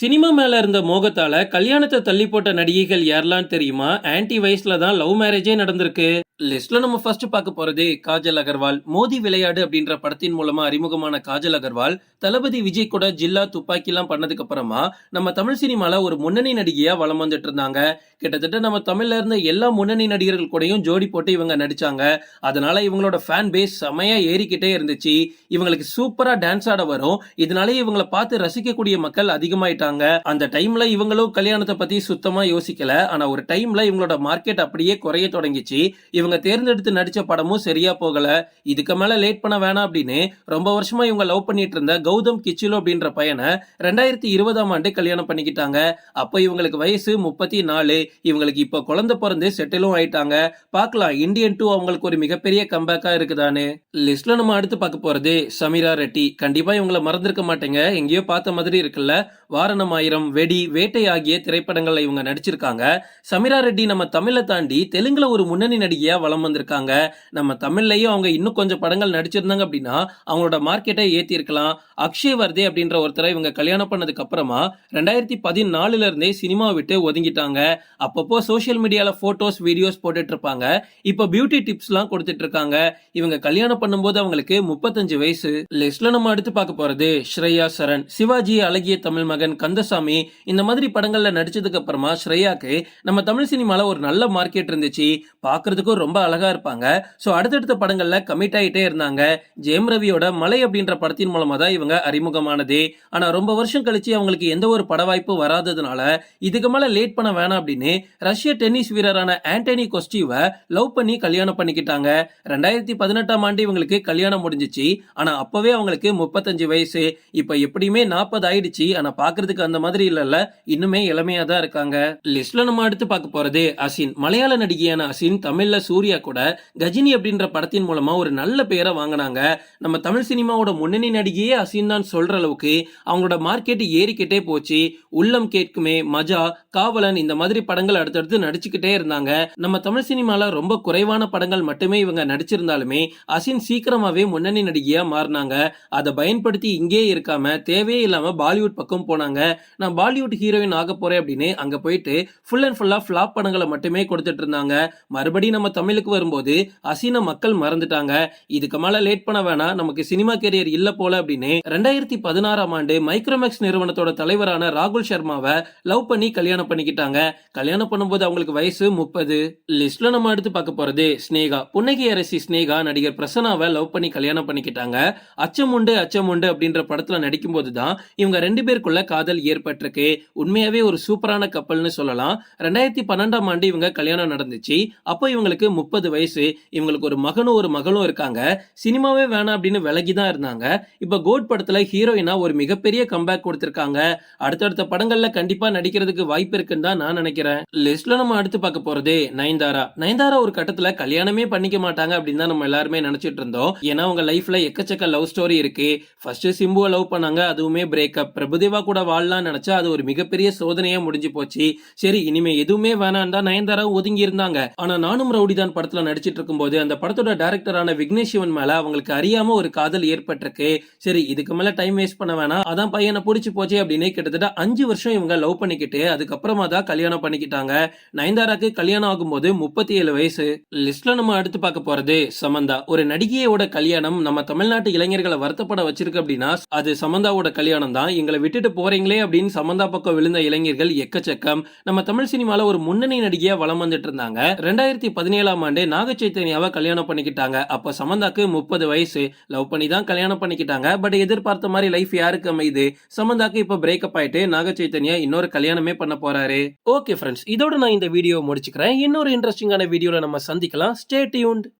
Cinema மேலே இருந்த மோகத்தால கல்யாணத்தை தள்ளி போட்ட நடிகைகள் யாரெல்லாம் தெரியுமா? ஆன்டி வயசில் தான் லவ் மேரேஜே நடந்திருக்கு. லிஸ்ட்ல நம்ம ஃபர்ஸ்ட் பார்க்க போறதே காஜல் அகர்வால் மோதி விளையாடு அப்படின்ற படத்தின் மூலமா அறிமுகமான காஜல் அகர்வால் தளபதி விஜய் கூட ஜில்லா துப்பாக்கி எல்லாம் பண்ணதுக்கு அப்புறமா நம்ம தமிழ் சினிமால ஒரு முன்னணி நடிகையா வளம் வந்துட்டு இருந்தாங்க. கிட்டத்தட்ட நம்ம தமிழ்ல இருந்த எல்லா முன்னணி நடிகர்கள் கூடயும் ஜோடி போட்டு இவங்க நடிச்சாங்க. அதனால இவங்களோட ஃபேன் பேஸ் செமையா ஏறிக்கிட்டே இருந்துச்சு. இவங்களுக்கு சூப்பரா டான்ஸ் ஆட வரும். இதனாலே இவங்கள பார்த்து ரசிக்கக்கூடிய மக்கள் அதிகமாயிட்டாங்க. அந்த டைம்ல இவங்களும் கல்யாணத்தை பத்தி சுத்தமா யோசிக்கல. ஆனா ஒரு டைம்ல இவங்களோட மார்க்கெட் அப்படியே குறைய தொடங்கிச்சு. இவங்க தேர்ந்தெடுத்து நடித்த படமும் சரியா போகல. இதுக்கு மேலே லேட் பண்ண வேணாம் அப்படின்னு ரொம்ப வருஷமா இவங்க லவ் பண்ணிட்டு இருந்த கௌதம் கிச்சிலோ அப்படின்ற பையனை ரெண்டாயிரத்தி இருபதாம் ஆண்டு கல்யாணம் பண்ணிக்கிட்டாங்க. அப்போ இவங்களுக்கு வயசு முப்பத்தி நாலு. இவங்களுக்கு இப்போ குழந்தை பிறந்து செட்டிலும் ஆயிட்டாங்க. பார்க்கலாம் இந்தியன் டூ அவங்களுக்கு ஒரு மிகப்பெரிய கம்பேக்கா இருக்குதானு லிஸ்ட்ல நம்ம அடுத்து பார்க்க போறது சமீரா ரெட்டி. கண்டிப்பா இவங்கள மறந்துருக்க மாட்டேங்க. எங்கேயோ பார்த்த மாதிரி இருக்குல்ல. வாரணம் ஆயிரம் வெடி வேட்டை ஆகிய திரைப்படங்களில் இவங்க நடிச்சிருக்காங்க. சமீரா ரெட்டி நம்ம தமிழை தாண்டி தெலுங்குல ஒரு முன்னணி நடிகையா வளம் வந்திருக்காங்க. நம்ம தமிழ்லையும் அவங்க இன்னும் கொஞ்சம் படங்கள் நடிச்சிருந்தாங்க அப்படின்னா அவங்களோட மார்க்கெட்டை ஏற்றிருக்கலாம் அக்ஷய் வர்தே அப்படின்ற ஒருத்தரை இவங்க கல்யாணம் பண்ணதுக்கு அப்புறமா ரெண்டாயிரத்தி பதினாலுல இருந்தே சினிமா விட்டு ஒதுங்கிட்டாங்க. அப்பப்போ சோசியல் மீடியால போட்டோஸ் வீடியோஸ் போட்டுட்டு இருப்பாங்க. இப்போ பியூட்டி டிப்ஸ் எல்லாம் கொடுத்துட்டு இருக்காங்க. இவங்க கல்யாணம் பண்ணும்போது அவங்களுக்கு முப்பத்தஞ்சு வயசு. லிஸ்ட்ல நம்ம அடுத்து பார்க்க போறது ஸ்ரேயா சரண் சிவாஜி அழகிய தமிழ் மகன் கந்தசாமி இந்த மாதிரி படங்கள்ல நடிச்சதுக்கு அப்புறமா ஸ்ரேயாக்கு நம்ம தமிழ் சினிமால ஒரு நல்ல மார்க்கெட் இருந்துச்சு. பாக்குறதுக்கும் ரொம்ப அழகா இருப்பாங்க. ஸோ அடுத்தடுத்த படங்கள்ல கமிட் ஆயிட்டே இருந்தாங்க. ஜெயம் ரவியோட மலை அப்படின்ற படத்தின் மூலமா தான் இவங்க அறிமுகமானதே. ஆனா ரொம்ப வருஷம் கழிச்சு அவங்களுக்கு எந்த ஒரு பட வாய்ப்பு வராததுனால இதுக்கு மேல லேட் பண்ண வேணாம் அப்படின்னு ரஷ்ய டென்னிஸ் வீரரான ஆண்டனி கொஸ்டிவை லவ் பண்ணி கல்யாணம் பண்ணிக்கிட்டாங்க. ரெண்டாயிரத்தி பதினெட்டாம் ஆண்டு இவங்களுக்கு கல்யாணம் முடிஞ்சிச்சு. ஆனா அப்பவே அவங்களுக்கு முப்பத்தஞ்சு வயசு. இப்ப எப்படியுமே நாற்பது ஆயிடுச்சு. ஆனா பாக்குறதுக்கு அந்த மாதிரி இல்லைல்ல. இன்னுமே இளமையா தான் இருக்காங்க. லிஸ்ட்ல நம்ம அடுத்து பார்க்க போறது அசின். மலையாள நடிகையான அசின் தமிழ்ல சூர்யா கூட கஜினி அப்படின்ற படத்தின் மூலமா ஒரு நல்ல பேரை வாங்கினாங்க. நம்ம தமிழ் சினிமாவோட முன்னணி நடிகையே அசின் தான் சொல்ற அளவுக்கு அவங்களோட மார்க்கெட் ஏறிக்கிட்டே போச்சு. உள்ளம் கேட்குமே மஜா காவலன் இந்த மாதிரி படங்கள் அடுத்தடுத்து நடிச்சுக்கிட்டே இருந்தாங்க. நம்ம தமிழ் சினிமால ரொம்ப குறைவான படங்கள் மட்டுமே இவங்க நடிச்சிருந்தாலுமே அசின் சீக்கிரமாவே முன்னணி நடிகையா மாறினாங்க. அதை பயன்படுத்தி இங்கே இருக்காம தேவையே இல்லாம பாலிவுட் பக்கம் போனாங்க. நான் பாலிவுட் ஹீரோயின் ஆக போறேன் அப்படின்னு அங்க போயிட்டு ஃபுல் அண்ட் ஃபுல்லா ஃபிளாப் படங்களை மட்டுமே கொடுத்துட்டு இருந்தாங்க. மறுபடியும் நம்ம தமிழுக்கு வரும்போது அசீன மக்கள் மறந்துட்டாங்க. இதுக்கு மேல லேட் பண்ண வேணாம். நமக்கு சினிமா கேரியர் இல்ல போல அப்படின்னு ரெண்டாயிரத்தி பதினாறாம் ஆண்டு மைக்ரோமேக்ஸ் நிறுவனத்தோட தலைவரான ராகுல் சர்மாவை லவ் பண்ணி கல்யாணம் பண்ணிக்கிட்டாங்க. கல்யாணம் பண்ணும்போது அவங்களுக்கு வயசு முப்பது. லிஸ்ட்ல நம்ம எடுத்து பார்க்க போறது ஸ்னேகா. புன்னகை அரசி ஸ்னேகா நடிகர் பிரசன்னாவை லவ் பண்ணி கல்யாணம் பண்ணிக்கிட்டாங்க. அச்சமுண்டு அச்சமுண்டு அப்படின்ற படத்துல நடிக்கும்போது தான் இவங்க ரெண்டு பேருக்குள்ள காதல் ஏற்பட்டிருக்கு. உண்மையாவே ஒரு சூப்பரான கப்பல்னு சொல்லலாம். ரெண்டாயிரத்தி பன்னெண்டாம் ஆண்டு இவங்க கல்யாணம் நடந்துச்சு. அப்போ இவங்களுக்கு முப்பது வயசு இவங்களுக்கு ஒரு மகனும் ஒரு மகளும் இருக்காங்க. சினிமாவே வேணாம் அப்படின்னு விலகி தான் இருந்தாங்க. இப்போ கோட் படத்தில் ஹீரோயினா ஒரு மிகப்பெரிய கம்பேக் கொடுத்துருக்காங்க. அடுத்தடுத்த படங்கள்ல கண்டிப்பா நடிக்கிறதுக்கு வாய்ப்பு இருக்குன்னு தான் நான் நினைக்கிறேன். லிஸ்ட்ல நம்ம அடுத்து பார்க்க போறது நயன்தாரா. நயன்தாரா ஒரு கட்டத்துல கல்யாணமே பண்ணிக்க மாட்டாங்க அப்படின்னு தான் நம்ம எல்லாருமே நினைச்சிட்டு இருந்தோம். ஏன்னா அவங்க லைஃப்ல எக்கச்சக்க லவ் ஸ்டோரி இருக்கு. ஃபர்ஸ்ட் சிம்புவை லவ் பண்ணாங்க அதுவுமே பிரேக்கப் பிரபுதேவா கூட வாழலாம் நினைச்சா அது ஒரு மிகப்பெரிய சோதனையா முடிஞ்சு போச்சு. சரி இனிமே எதுவுமே வேணாம் தான் நயன்தாரா ஒதுங்கி இருந்தாங்க. ஆனா நானும் ரவுடி தான் படத்துல நடிச்சிட்டு இருக்கும்போது அந்த படத்தோட டைரக்டரான விக்னேஷ் சிவன் மேல அவங்களுக்கு அறியாம ஒரு காதல் ஏற்பட்டிருக்கு. சரி இதுக்கு மேல டைம் வேஸ்ட் பண்ண வேணாம். அதான் பையனை பிடிச்சி போச்சு அப்படின்னு கிட்டத்தட்ட அஞ்சு வருஷம் இவங்க லவ் பண்ணிக்கிட்டு அதுக்கப்புறமா தான் கல்யாணம் பண்ணிக்கிட்டாங்க. நயன்தாராக்கு கல்யாணம் ஆகும்போது முப்பத்தி ஏழு வயசு லிஸ்ட்ல நம்ம அடுத்து பார்க்க போறது சமந்தா. ஒரு நடிகையோட கல்யாணம் நம்ம தமிழ்நாட்டு இளைஞர்களை வருத்தப்பட வச்சிருக்கு அப்படின்னா அது சமந்தாவோட கல்யாணம் தான். எங்களை விட்டுட்டு போறீங்களே அப்படின்னு சமந்தா பக்கம் விழுந்த இளைஞர்கள் எக்கச்சக்கம். நம்ம தமிழ் சினிமால ஒரு முன்னணி நடிகையா வளம் வந்துட்டு இருந்தாங்க. ரெண்டாயிரத்தி பதினேழு ஏழாம் ஆண்டு நாக சைத்தன்யாவை கல்யாணம் பண்ணிக்கிட்டாங்க. அப்போ சமந்தாக்கு முப்பது வயசு. லவ் பண்ணி தான் கல்யாணம் பண்ணிக்கிட்டாங்க. பட் எதிர்பார்த்த மாதிரி லைஃப் யாருக்கு அமையுது? சமந்தாக்கு இப்போ பிரேக்கப் ஆயிட்டு நாக சைத்தன்யா இன்னொரு கல்யாணமே பண்ண போறாரு. ஓகே ஃப்ரெண்ட்ஸ் இதோட நான் இந்த வீடியோ முடிச்சுக்கிறேன். இன்னொரு இன்ட்ரெஸ்டிங்கான வீடியோவில் நம்ம சந்திக்கலாம். Stay tuned